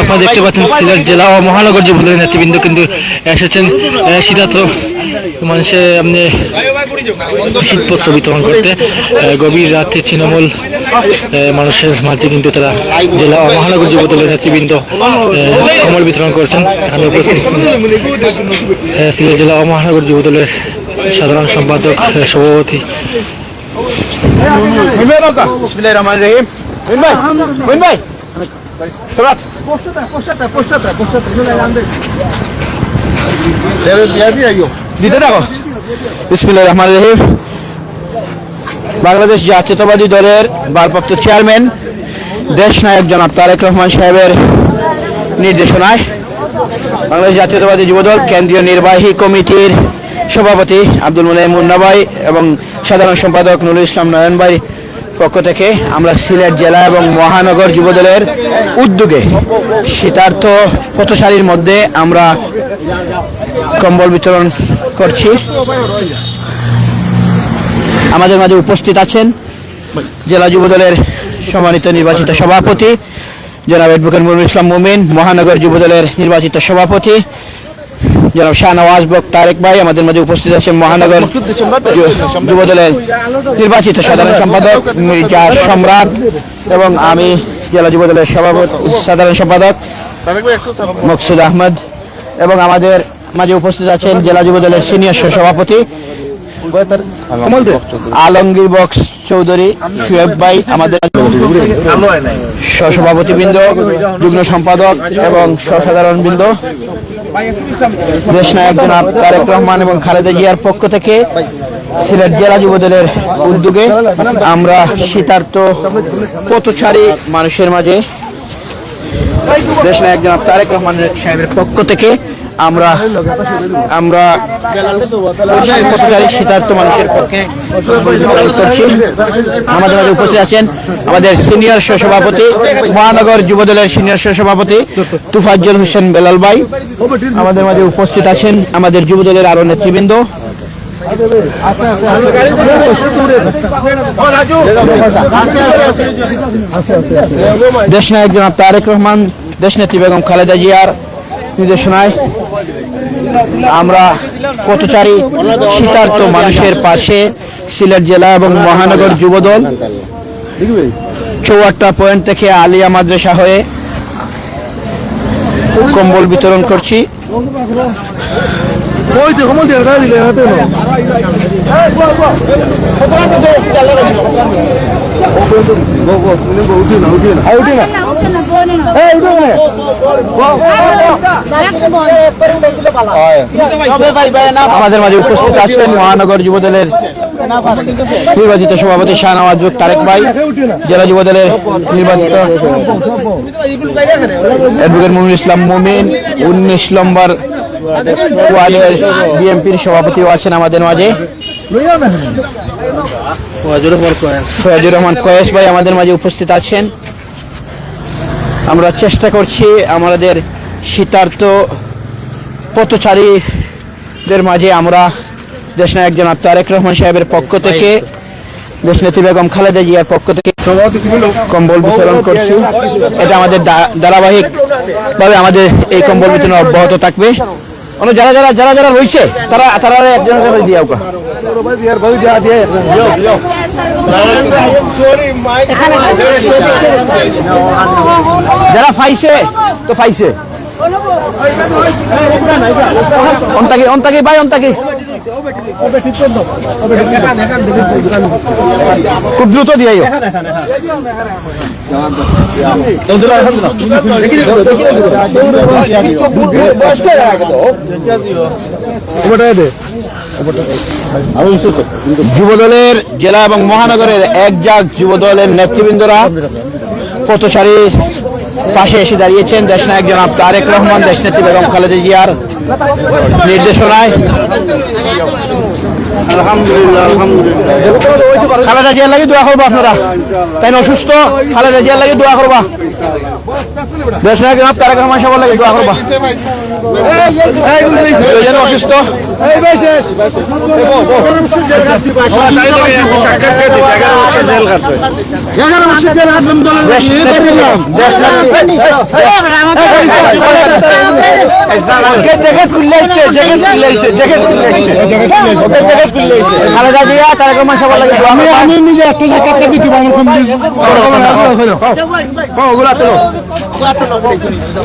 আপনারা দেখতে পাচ্ছেন সিলেট জেলা ও মহানগর যুবদলের নেতৃবৃন্দ কিন্তু এসেছেন শীতার্থ মানুষে আপনি শীতবস্ত্র বিতরণ করতে গভীর রাতে তৃণমূল মানুষের মাঝে কিন্তু তারা জেলা ও মহানগর যুবদলের নেতৃবৃন্দ কমল বিতরণ করছেন। এখানে উপস্থিত সিলেট জেলা ও মহানগর যুবদলের সাধারণ সম্পাদক সভাপতি। রহিম ভাই ভাই দিতে থাকো বিসমিল্লাহির রহমানির রহিম বাংলাদেশ জাতীয়তাবাদী দলের ভারপ্রাপ্ত চেয়ারম্যান দেশ নায়ক জনাব তারেক রহমান সাহেবের নির্দেশনায় বাংলাদেশ জাতীয়তাবাদী যুবদল কেন্দ্রীয় নির্বাহী কমিটির সভাপতি আব্দুল মুলাই মুন্না ভাই এবং সাধারণ সম্পাদক নুরুল ইসলাম নয়ন ভাই পক্ষ থেকে আমরা সিলেট জেলা এবং মহানগর যুবদলের উদ্যোগে শীতার্থ পথসারীর মধ্যে আমরা কম্বল বিতরণ করছি। আমাদের মাঝে উপস্থিত আছেন জেলা যুবদলের সম্মানিত নির্বাচিত সভাপতি, জনাব অ্যাডভোকেট মুরুল ইসলাম মুমিন, মহানগর যুবদলের নির্বাচিত সভাপতি জনাব শাহনওয়াজ বক তারেক ভাই আমাদের মাঝে উপস্থিত আছেন মহানগর যুবদলের নির্বাচিত সাধারণ সম্পাদক মির্জা সম্রাট এবং আমি জেলা যুবদলের সভাপতি, সাধারণ সম্পাদক মকসুদ আহমদ এবং আমাদের মাঝে উপস্থিত আছেন জেলা যুবদলের সিনিয়র সভাপতি আলমগীর বক্স চৌধুরী সুয়েব ভাই, আমাদের সহসভাপতি বৃন্দ যুগ্ম সম্পাদক এবং সহসাধারণ বৃন্দ দেশ নায়ক জনাব তারেক রহমান এবং খালেদা জিয়ার পক্ষ থেকে সিলেট জেলা যুবদলের উদ্যোগে আমরা শীতার্থ পথচারী মানুষের মাঝে দেশ নায়ক জনাব তারেক রহমান সাহেবের পক্ষ থেকে আমরা আমরা শীতার্থ মানুষের পক্ষে করছি। আমাদের মাঝে উপস্থিত আছেন আমাদের সিনিয়র সহসভাপতি, মহানগর যুবদলের সিনিয়র সহসভাপতি তুফাজ্জল হোসেন বেলাল ভাই। আমাদের মাঝে উপস্থিত আছেন আমাদের যুবদলের আরও নেতৃবৃন্দ। দেশ নায়ক জনাব তারেক রহমান, দেশ নেত্রী বেগম খালেদা জিয়ার নির্দেশনায় আমরা পথচারী শীতার্থ মানুষের পাশে সিলেট জেলা এবং মহানগর যুবদল চৌয়াট্টা পয়েন্ট থেকে আলিয়া মাদ্রাসা হয়ে কম্বল বিতরণ করছি। আমাদের মাঝে উপস্থিত আছেন মহানগর যুবদলের নির্বাচিত সভাপতি শাহনওয়াজ তারেক ভাই জেলা যুবদলের নির্বাচিত অ্যাডভোকেট মুমিনুল ইসলাম মুমিন উনিশ নম্বর ওয়ার্ডের বিএনপির সভাপতিও আছেন আমাদের মাঝে। ফয়াজুর রহমান কয়েস ভাই আমাদের মাঝে উপস্থিত আছেন। আমরা চেষ্টা করছি আমাদের শীতার্থ পথচারীদের মাঝে আমরা দেশনায়ক জনাব তারেক রহমান সাহেবের পক্ষ থেকে দেশনেত্রী বেগম খালেদা জিয়ার পক্ষ থেকে কম্বল বিতরণ করছি এটা আমাদের দা- ধারাবাহিক ভাবে আমাদের এই কম্বল বিতরণ অব্যাহত থাকবে যারা যারা যারা যারা রয়েছে তারা তারা একজন দিয়ে যারা ফাইছে তো ফাইছে। অন্তাকি অন্তাকি ভাই অন্তাকি। খুব দ্রুত দিয়ে যুবদলের জেলা এবং মহানগরের এক জাগ যুবদলের নেতৃবৃন্দরা পথচারীর পাশে এসে দাঁড়িয়েছেন। দেশনায়ক জনাব তারেক রহমান, দেশ দেশনেত্রী বেগম খালেদা জিয়ার নির্দেশনায়। খালেদা জিয়ার লাগে দোয়া করব আপনারা। তাই অসুস্থ? খালেদা জিয়ার লাগে দোয়া করবা। দেশ নায়ক জনাব তারেক রহমান সবার লাগে দোয়া করবা। অসুস্থ এই বেশ jacket jacket jacket jacket Khaleda Tarek লাগে আমি নিজে একটা সাক্ষাৎকার দিতে পারব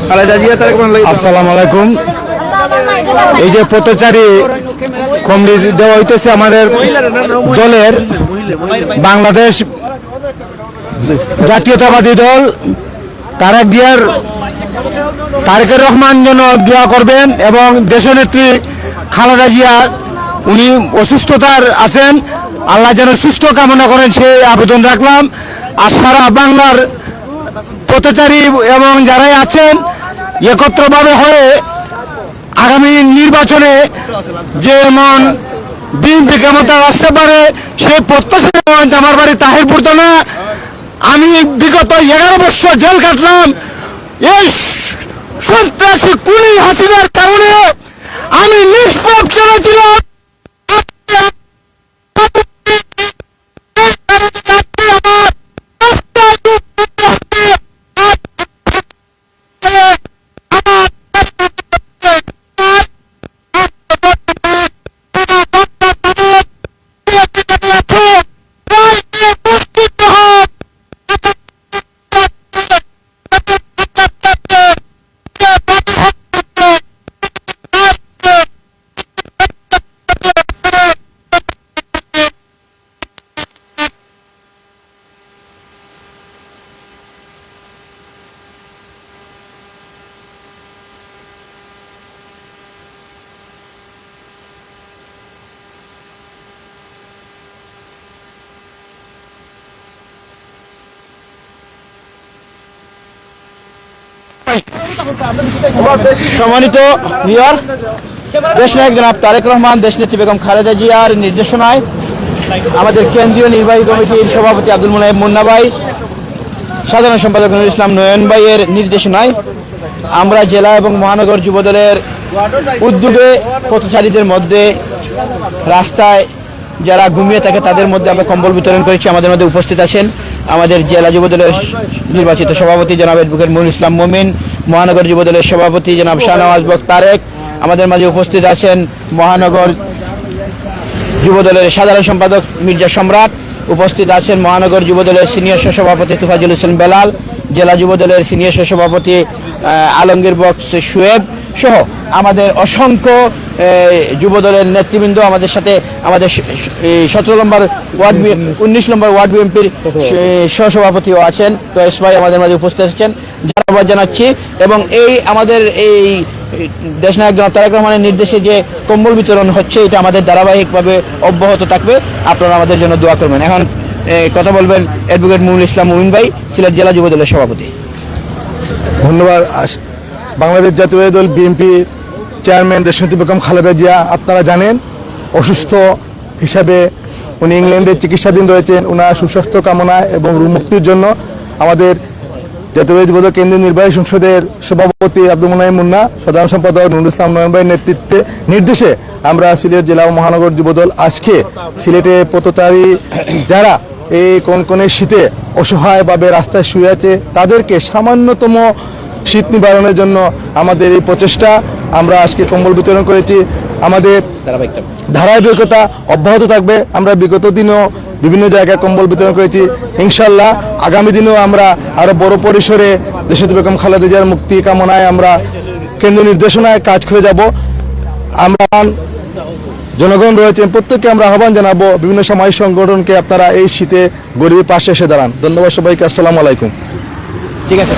খালেদা জিয়া তারেক আসসালামু আলাইকুম। এই যে পথচারী কমলি দেওয়া হইতেছে আমাদের দলের বাংলাদেশ জাতীয়তাবাদী দল। তারেক জিয়ার, তারেকের রহমান যেন দোয়া করবেন এবং দেশনেত্রী খালেদা জিয়া, উনি অসুস্থতার আছেন। আল্লাহ যেন সুস্থ কামনা করেন, সেই আবেদন রাখলাম। আর সারা বাংলার পথচারী এবং যারাই আছেন, একত্রভাবে হয়ে আগামী নির্বাচনে যে এমন বিএনপি ক্ষমতায় আসতে পারে, সে প্রত্যাশা আমার বাড়ি তাহিরপুর না আমি বিগত এগারো বছর জেল কাটলাম। এই সন্ত্রাসী কুড়ি হাসিনার কারণে আমি নিষ্পাপ চলেছিলাম সম্মানিত মেয়র দেশ নায়ক জনাব তারেক রহমান, দেশ নেত্রী বেগম খালেদা জিয়ার নির্দেশনায় আমাদের কেন্দ্রীয় নির্বাহী কমিটির সভাপতি আব্দুল মুনাইব মুন্না ভাই সাধারণ সম্পাদক নুরুল ইসলাম নয়ন ভাইয়ের নির্দেশনায় আমরা জেলা এবং মহানগর যুবদলের উদ্যোগে পথচারীদের মধ্যে রাস্তায় যারা ঘুমিয়ে থাকে তাদের মধ্যে আমরা কম্বল বিতরণ করেছি আমাদের মধ্যে উপস্থিত আছেন আমাদের জেলা যুবদলের নির্বাচিত সভাপতি জনাব এডভোকেট মনুল ইসলাম মোমিন মহানগর যুবদলের সভাপতি জনাব শাহনওয়াজ বক তারেক আমাদের মাঝে উপস্থিত আছেন মহানগর যুবদলের সাধারণ সম্পাদক মির্জা সম্রাট উপস্থিত আছেন মহানগর যুবদলের সিনিয়র সহসভাপতি তুফাজুল হোসেন বেলাল জেলা যুবদলের সিনিয়র সহসভাপতি আহ, আলমগীর বক্স সুয়েব সহ আমাদের অসংখ্য যুবদলের নেতৃবৃন্দ আমাদের সাথে, আমাদের সতেরো নম্বর ওয়ার্ড উনিশ নম্বর ওয়ার্ড বিএনপির সহসভাপতিও আছেন তো এস ভাই আমাদের মাঝে উপস্থিত আছেন। ধন্যবাদ জানাচ্ছি এবং এই আমাদের এই দেশনায়ক জনাব তারেক রহমানের নির্দেশে যে কম্বল বিতরণ হচ্ছে, এটা আমাদের ধারাবাহিকভাবে অব্যাহত থাকবে। আপনারা আমাদের জন্য দোয়া করবেন। এখন কথা বলবেন অ্যাডভোকেট মুহুল ইসলাম মুমিন ভাই, সিলেট জেলা যুবদলের সভাপতি। ধন্যবাদ। বাংলাদেশ জাতীয় দল বিএনপি চেয়ারম্যান দেশনেত্রী বেগম খালেদা জিয়া, আপনারা জানেন, অসুস্থ হিসাবে উনি ইংল্যান্ডে চিকিৎসাধীন রয়েছেন। ওনার সুস্বাস্থ্য কামনা এবং মুক্তির জন্য আমাদের জাতীয় যুবদল কেন্দ্রীয় নির্বাহী সংসদের সভাপতি আব্দুল মোনাই মুন্না, সাধারণ সম্পাদক নুরুল ইসলাম নয়ন ভাইয়ের নেতৃত্বে নির্দেশে আমরা সিলেট জেলা মহানগর যুবদল আজকে সিলেটে পথচারী যারা এই কোন কোন শীতে অসহায়ভাবে রাস্তায় শুয়ে আছে, তাদেরকে সামান্যতম শীত নিবারণের জন্য আমাদের এই প্রচেষ্টা। আমরা আজকে কম্বল বিতরণ করেছি। আমাদের ধারাবাহিকতা। অব্যাহত থাকবে। আমরা বিগত দিনেও বিভিন্ন জায়গায় কম্বল বিতরণ করেছি। ইনশাল্লাহ আগামী দিনেও আমরা আরও বড় পরিসরে দেশত বেগম খালেদা জিয়ার মুক্তি কামনায় আমরা কেন্দ্র নির্দেশনায় কাজ করে যাব। আমরা জনগণ রয়েছেন প্রত্যেককে আমরা আহ্বান জানাব। বিভিন্ন সামাজিক সংগঠনকে আপনারা এই শীতে গরিবের পাশে এসে দাঁড়ান। ধন্যবাদ সবাইকে। আসসালামু আলাইকুম। ঠিক আছে।